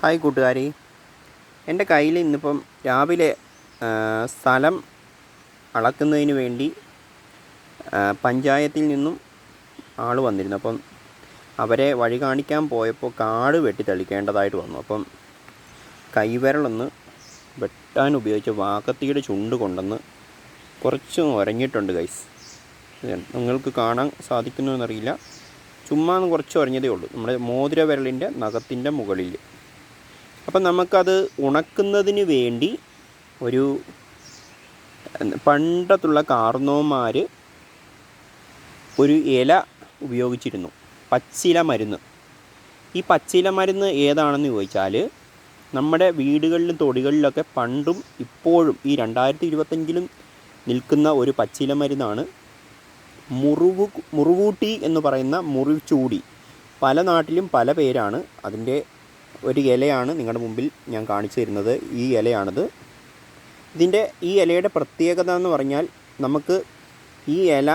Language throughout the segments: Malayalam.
ഹായ് കൂട്ടുകാരി. എന്റെ കയ്യിൽ ഇന്നിപ്പം രാവിലെ സ്ഥലം അളക്കുന്നതിന് വേണ്ടി പഞ്ചായത്തിൽ നിന്നും ആൾ വന്നിരുന്നു. അപ്പം അവരെ വഴി കാണിക്കാൻ പോയപ്പോൾ കാട് വെട്ടി തെളിക്കേണ്ടതായിട്ട് വന്നു. അപ്പം കൈവിരലൊന്ന് വെട്ടാൻ ഉപയോഗിച്ച വാക്കത്തിയുടെ ചുണ്ട് കൊണ്ടെന്ന് കുറച്ച് ഉരഞ്ഞിട്ടുണ്ട് ഗൈസ് നിങ്ങൾക്ക് കാണാൻ സാധിക്കുന്നു എന്നറിയില്ല ചുമ്മാ കുറച്ച് ഉരഞ്ഞതേ ഉള്ളൂ. നമ്മുടെ മോതിര വിരലിന്റെ നഖത്തിന്റെ മുകളിൽ. അപ്പം നമുക്കത് ഉണക്കുന്നതിന് വേണ്ടി ഒരു പണ്ടത്തുള്ള കാർന്നോമാർ ഒരു ഇല ഉപയോഗിച്ചിരുന്നു. പച്ചില മരുന്ന്. ഈ പച്ചില മരുന്ന് ഏതാണെന്ന് ചോദിച്ചാൽ നമ്മുടെ വീടുകളിലും തൊടികളിലൊക്കെ പണ്ടും ഇപ്പോഴും ഈ രണ്ടായിരത്തി ഇരുപത്തഞ്ചിലും നിൽക്കുന്ന ഒരു പച്ചില മരുന്നാണ് മുറിവ് മുറിവൂട്ടി എന്ന് പറയുന്ന മുറിച്ചൂടി. പല നാട്ടിലും പല പേരാണ് അതിന്റെ ഒരു ഇലയാണ് നിങ്ങളുടെ മുമ്പിൽ ഞാൻ കാണിച്ചു തരുന്നത്. ഈ ഇലയാണിത്. ഇതിന്റെ ഈ ഇലയുടെ പ്രത്യേകത എന്ന് പറഞ്ഞാൽ നമുക്ക് ഈ ഇല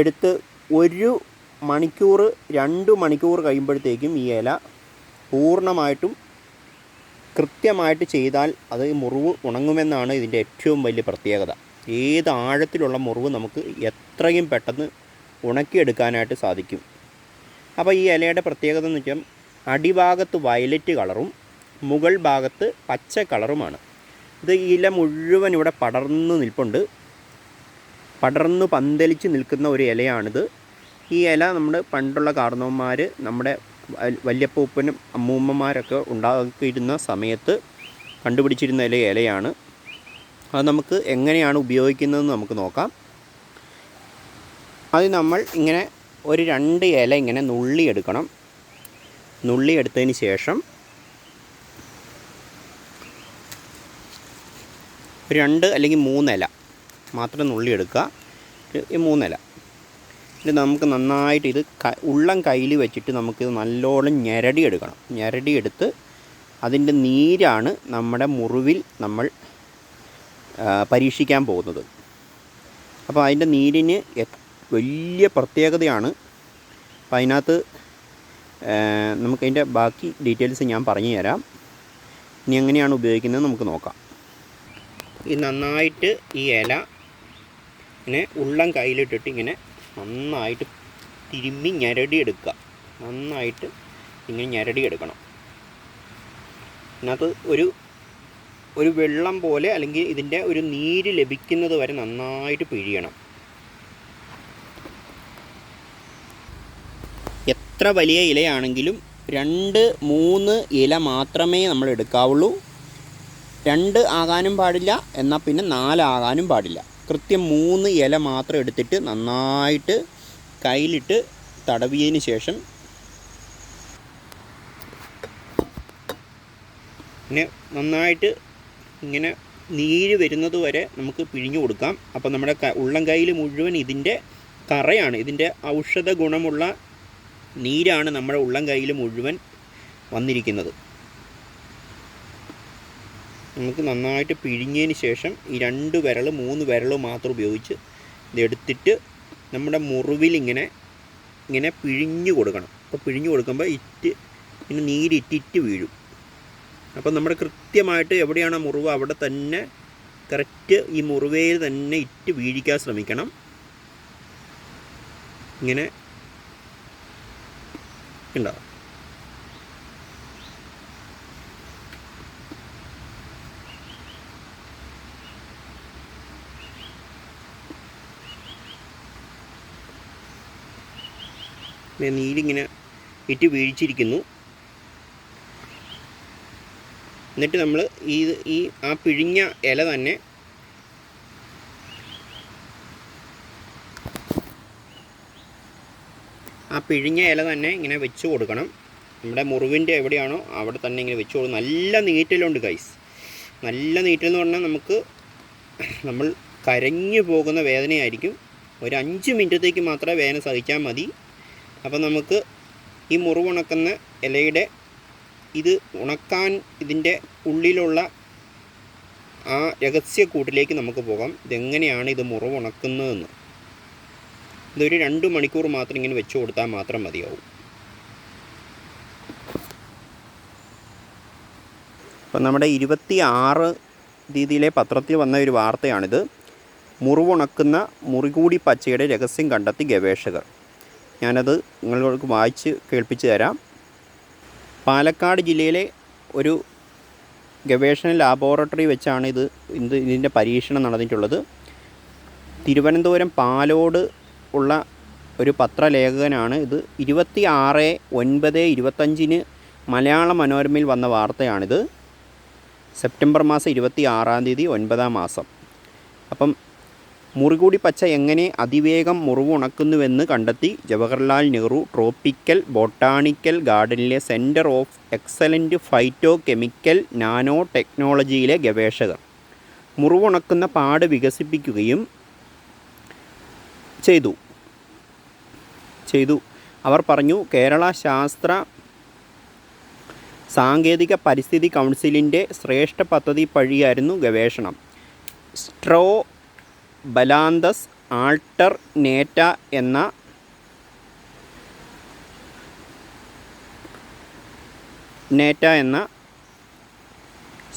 എടുത്ത് ഒരു മണിക്കൂർ രണ്ട് മണിക്കൂർ കഴിയുമ്പോഴത്തേക്കും ഈ ഇല പൂർണമായിട്ടും കൃത്യമായിട്ട് ചെയ്താൽ അത് മുറിവ് ഉണങ്ങുമെന്നാണ് ഇതിന്റെ ഏറ്റവും വലിയ പ്രത്യേകത. ഏത് ആഴത്തിലുള്ള മുറിവ് നമുക്ക് എത്രയും പെട്ടെന്ന് ഉണക്കിയെടുക്കാനായിട്ട് സാധിക്കും. അപ്പോൾ ഈ ഇലയുടെ പ്രത്യേകത എന്ന് വെച്ചാൽ അടിഭാഗത്ത് വയലറ്റ് കളറും മുകൾ ഭാഗത്ത് പച്ച കളറുമാണ്. ഇത് ഇല മുഴുവൻ ഇവിടെ പടർന്നു നിൽപ്പുണ്ട്. പടർന്നു പന്തലിച്ച് നിൽക്കുന്ന ഒരു ഇലയാണിത്. ഈ ഇല നമ്മൾ പണ്ടുള്ള കാർന്നവന്മാർ നമ്മുടെ വല്യപ്പൂപ്പനും അമ്മൂമ്മമാരൊക്കെ ഉണ്ടാക്കിയിരുന്ന സമയത്ത് കണ്ടുപിടിച്ചിരുന്ന ഇല ഇലയാണ്. അത് നമുക്ക് എങ്ങനെയാണ് ഉപയോഗിക്കുന്നതെന്ന് നമുക്ക് നോക്കാം. അത് നമ്മൾ ഇങ്ങനെ ഒരു രണ്ട് ഇല ഇങ്ങനെ നുള്ളി എടുക്കണം. നുള്ളി നുള്ളിയെടുത്തതിന് ശേഷം രണ്ട് അല്ലെങ്കിൽ മൂന്നില മാത്രം നുള്ളി എടുക്കുക. മൂന്നില ഇത് നമുക്ക് നന്നായിട്ട് ഇത് ഉള്ളം കയ്യിൽ വെച്ചിട്ട് നമുക്കിത് നല്ലോണം ഞെരടിയെടുക്കണം ഞെരടിയെടുത്ത് അതിന്റെ നീരാണ് നമ്മുടെ മുറിവിൽ നമ്മൾ പരീക്ഷിക്കാൻ പോകുന്നത്. അപ്പോൾ അതിന്റെ നീരിന് വലിയ പ്രത്യേകതയാണ്. അപ്പം അതിനകത്ത് നമുക്കതിന്റെ ബാക്കി ഡീറ്റെയിൽസ് ഞാൻ പറഞ്ഞു തരാം ഇനി എങ്ങനെയാണ് ഉപയോഗിക്കുന്നത് നമുക്ക് നോക്കാം. ഈ നന്നായിട്ട് ഈ ഇല ഇങ്ങനെ ഉള്ളം കയ്യിലിട്ടിട്ട് ഇങ്ങനെ നന്നായിട്ട് തിരുമ്മി ഞെരടിയെടുക്കുക. നന്നായിട്ട് ഇങ്ങനെ ഞെരടിയെടുക്കണം. ഇതിനകത്ത് ഒരു ഒരു വെള്ളം പോലെ അല്ലെങ്കിൽ ഇതിന്റെ ഒരു നീര് ലഭിക്കുന്നത് വരെ നന്നായിട്ട് പിഴിയണം. എത്ര വലിയ ഇലയാണെങ്കിലും രണ്ട് മൂന്ന് ഇല മാത്രമേ നമ്മൾ എടുക്കാവുള്ളൂ. രണ്ട് ആകാനും പാടില്ല എന്നാൽ പിന്നെ നാലാകാനും പാടില്ല. കൃത്യം മൂന്ന് ഇല മാത്രം എടുത്തിട്ട് നന്നായിട്ട് കയ്യിലിട്ട് തടവിയതിന് ശേഷം പിന്നെ നന്നായിട്ട് ഇങ്ങനെ നീര് വരുന്നത് വരെ നമുക്ക് പിഴിഞ്ഞു കൊടുക്കാം. അപ്പോൾ നമ്മുടെ ഉള്ളം കയ്യിൽ മുഴുവൻ ഇതിന്റെ കറയാണ് ഇതിന്റെ ഔഷധ ഗുണമുള്ള നീരാണ് നമ്മുടെ ഉള്ളം കയ്യിൽ മുഴുവൻ വന്നിരിക്കുന്നത്. നമുക്ക് നന്നായിട്ട് പിഴിഞ്ഞതിന് ശേഷം ഈ രണ്ട് വിരൽ മൂന്ന് വിരൽ മാത്രം ഉപയോഗിച്ച് ഇതെടുത്തിട്ട് നമ്മുടെ മുറിവിൽ ഇങ്ങനെ ഇങ്ങനെ പിഴിഞ്ഞു കൊടുക്കണം. അപ്പോൾ പിഴിഞ്ഞു കൊടുക്കുമ്പോൾ ഇറ്റ് ഇങ്ങനെ നീരിറ്റിറ്റ് വീഴും. അപ്പം നമ്മുടെ കൃത്യമായിട്ട് എവിടെയാണ് മുറിവ്? അവിടെ തന്നെ കറക്റ്റ് ഈ മുറിവേൽ തന്നെ ഇറ്റ് വീഴിക്കാൻ ശ്രമിക്കണം. ഇങ്ങനെ ഇങ്ങനെ നീരിങ്ങനെ ഇറ്റ് വീഴിച്ചിരിക്കുന്നു. എന്നിട്ട് നമ്മൾ ഈ ഈ ആ പിഴിഞ്ഞ ഇല തന്നെ ആ പിഴിഞ്ഞ ഇല തന്നെ ഇങ്ങനെ വെച്ച് കൊടുക്കണം. നമ്മുടെ മുറിവിന്റെ എവിടെയാണോ അവിടെ തന്നെ ഇങ്ങനെ വെച്ച് കൊടുക്കും നല്ല നീറ്റലുണ്ട് കൈസ് നല്ല നീറ്റൽ എന്ന് പറഞ്ഞാൽ നമുക്ക് നമ്മൾ കരഞ്ഞു പോകുന്ന വേദനയായിരിക്കും. ഒരു അഞ്ച് മിനിറ്റത്തേക്ക് മാത്രമേ വേദന സഹിച്ചാൽ മതി. അപ്പം നമുക്ക് ഈ മുറിവുണക്കുന്ന ഇലയുടെ ഇത് ഉണക്കാൻ ഇതിന്റെ ഉള്ളിലുള്ള ആ രഹസ്യക്കൂട്ടിലേക്ക് നമുക്ക് പോകാം. ഇതെങ്ങനെയാണ് ഇത് മുറിവ് ഉണക്കുന്നതെന്ന് ഇതൊരു രണ്ട് മണിക്കൂർ മാത്രം ഇങ്ങനെ വെച്ച് കൊടുത്താൽ മാത്രം മതിയാവും. അപ്പം നമ്മുടെ ഇരുപത്തി ആറ് രീതിയിലെ പത്രത്തിൽ വന്ന ഒരു വാർത്തയാണിത്. മുറിവുണക്കുന്ന മുറികൂടി പച്ചയുടെ രഹസ്യം കണ്ടെത്തി ഗവേഷകർ. ഞാനത് നിങ്ങൾക്ക് വായിച്ച് കേൾപ്പിച്ച് തരാം. പാലക്കാട് ജില്ലയിലെ ഒരു ഗവേഷണ ലാബോറട്ടറി വെച്ചാണ് ഇത് ഇത് ഇതിന്റെ പരീക്ഷണം നടന്നിട്ടുള്ളത്. തിരുവനന്തപുരം പാലോട് ഉള്ള ഒരു പത്രലേഖകനാണ്. ഇത് ഇരുപത്തി ആറ് ഒൻപത് ഇരുപത്തഞ്ചിന് മലയാള മനോരമയിൽ വന്ന വാർത്തയാണിത്. സെപ്റ്റംബർ മാസം ഇരുപത്തി ആറാം തീയതി ഒൻപതാം മാസം. അപ്പം മുറികൂടി പച്ച എങ്ങനെ അതിവേഗം മുറിവുണക്കുന്നുവെന്ന് കണ്ടെത്തി Jawaharlal Nehru tropical botanical ഗാർഡനിലെ centre of excellent phyto chemical nano ടെക്നോളജിയിലെ ഗവേഷകർ. മുറിവുണക്കുന്ന പാട് വികസിപ്പിക്കുകയും ചെയ്തു. ചെയ്തു. അവർ പറഞ്ഞു കേരള ശാസ്ത്ര സാങ്കേതിക പരിസ്ഥിതി കൗൺസിലിന്റെ ശ്രേഷ്ഠ പദ്ധതി വഴിയായിരുന്നു ഗവേഷണം. സ്ട്രോ ബലാന്തസ് ആൾട്ടർ നേറ്റ എന്ന നേറ്റ എന്ന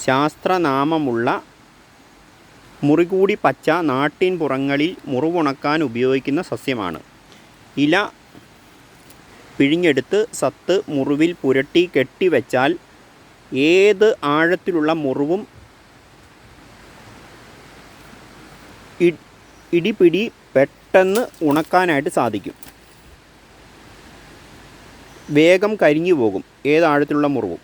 ശാസ്ത്രനാമമുള്ള മുറികൂടി പച്ച നാട്ടിൻ പുറങ്ങളിൽ മുറിവുണക്കാൻ ഉപയോഗിക്കുന്ന സസ്യമാണ്. ഇല പിഴിഞ്ഞെടുത്ത് സത്ത് മുറിവിൽ പുരട്ടി കെട്ടിവെച്ചാൽ ഏത് ആഴത്തിലുള്ള മുറിവും ഇടിപിടി പെട്ടെന്ന് ഉണക്കാനായിട്ട് സാധിക്കും. വേഗം കരിഞ്ഞു പോകും ഏതാഴത്തിലുള്ള മുറിവും.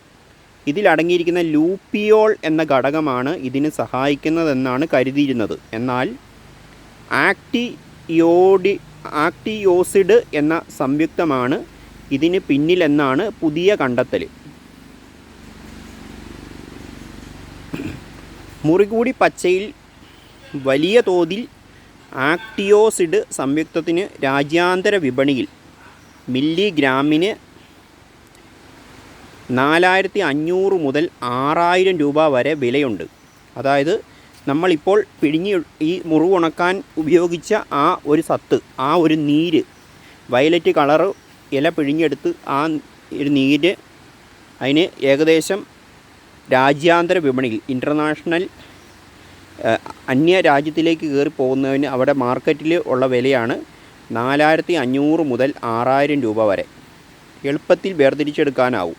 ഇതിലടങ്ങിയിരിക്കുന്ന ലൂപ്പിയോൾ എന്ന ഘടകമാണ് ഇതിന് സഹായിക്കുന്നതെന്നാണ് കരുതിയിരുന്നത്. എന്നാൽ ആക്ടിയോഡി ആക്ടിയോസിഡ് എന്ന സംയുക്തമാണ് ഇതിന് പിന്നിലെന്നാണ് പുതിയ കണ്ടെത്തൽ മുറികൂടി പച്ചയിൽ വലിയ തോതിൽ ആക്ടിയോസിഡ് സംയുക്തത്തിന് രാജ്യാന്തര വിപണിയിൽ മില്ലിഗ്രാമിന് നാലായിരത്തി അഞ്ഞൂറ് മുതൽ ആറായിരം രൂപ വരെ വിലയുണ്ട്. അതായത് നമ്മളിപ്പോൾ പിഴിഞ്ഞ് ഈ മുറിവുണക്കാൻ ഉപയോഗിച്ച ആ ഒരു സത്ത് ആ ഒരു നീര് വയലറ്റ് കളറ് ഇല പിഴിഞ്ഞെടുത്ത് ആ ഒരു നീര് അതിന് ഏകദേശം രാജ്യാന്തര വിപണിയിൽ ഇന്റർനാഷണൽ അന്യ രാജ്യത്തിലേക്ക് കയറി പോകുന്നതിന് അവിടെ മാർക്കറ്റിൽ ഉള്ള വിലയാണ് നാലായിരത്തി അഞ്ഞൂറ് മുതൽ ആറായിരം രൂപ വരെ. എളുപ്പത്തിൽ വേർതിരിച്ചെടുക്കാനാവും.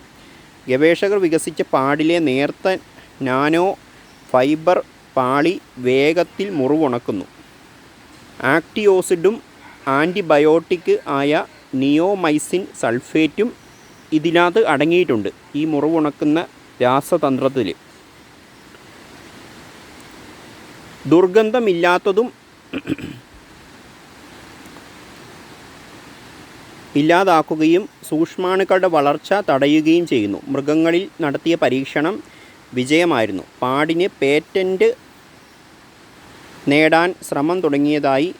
ഗവേഷകർ വികസിച്ച പാടിലെ നേർത്ത നാനോ ഫൈബർ പാളി വേഗത്തിൽ മുറിവുണക്കുന്നു. ആക്ടിയോസിഡും ആന്റിബയോട്ടിക് ആയ നിയോമൈസിൻ സൾഫേറ്റും ഇതിനകത്ത് അടങ്ങിയിട്ടുണ്ട് ഈ മുറിവുണക്കുന്ന രാസതന്ത്രത്തിൽ ദുർഗന്ധമില്ലാത്തതും ഇല്ലാതാക്കുകയും സൂക്ഷ്മാണുക്കളുടെ വളർച്ച തടയുകയും ചെയ്യുന്നു. മൃഗങ്ങളിൽ നടത്തിയ പരീക്ഷണം വിജയമായിരുന്നു. പാടിന് പേറ്റന്റ് നേടാൻ ശ്രമം തുടങ്ങിയതായി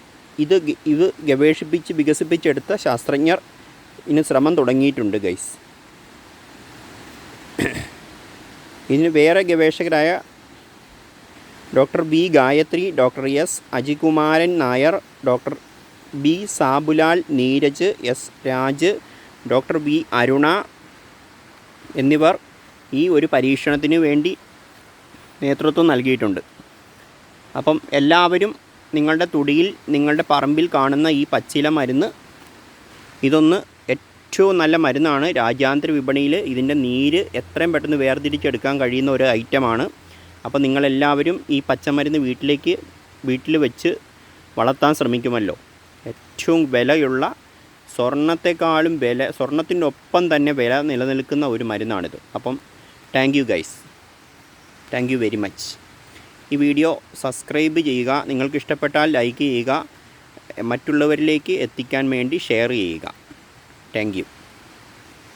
ഇത് ഇത് ഗവേഷിപ്പിച്ച് വികസിപ്പിച്ചെടുത്ത ശാസ്ത്രജ്ഞർ ഇന്ന് ശ്രമം തുടങ്ങിയിട്ടുണ്ട് ഗൈസ്. ഇതിന് വേറെ ഗവേഷകരായ doctor B Gayathri doctor S Ajikumaran Nair doctor B Sabulal Neeraj S Raj doctor B Aruna എന്നിവർ ഈ ഒരു പരീക്ഷണത്തിന് വേണ്ടി നേതൃത്വം നൽകിയിട്ടുണ്ട്. അപ്പം എല്ലാവരും നിങ്ങളുടെ തുടിയിൽ നിങ്ങളുടെ പറമ്പിൽ കാണുന്ന ഈ പച്ചില മരുന്ന് ഇതൊന്ന് ഏറ്റവും നല്ല മരുന്നാണ്. രാജ്യാന്തര വിപണിയിൽ ഇതിന്റെ നീര് എത്രയും പെട്ടെന്ന് വേർതിരിച്ചെടുക്കാൻ കഴിയുന്ന ഒരു ഐറ്റമാണ്. അപ്പോൾ നിങ്ങളെല്ലാവരും ഈ പച്ചമരുന്ന് വീട്ടിലേക്ക് വീട്ടിൽ വെച്ച് വളർത്താൻ ശ്രമിക്കുമല്ലോ. ഏറ്റവും വിലയുള്ള സ്വർണത്തെക്കാളും വില സ്വർണത്തിന്റെ ഒപ്പം തന്നെ വില നിലനിൽക്കുന്ന ഒരു മരുന്നാണിത്. അപ്പം thank you guys thank you very much ഈ വീഡിയോ സബ്സ്ക്രൈബ് ചെയ്യുക നിങ്ങൾക്ക് ഇഷ്ടപ്പെട്ടാൽ ലൈക്ക് ചെയ്യുക മറ്റുള്ളവരിലേക്ക് എത്തിക്കാൻ വേണ്ടി ഷെയർ ചെയ്യുക. Thank you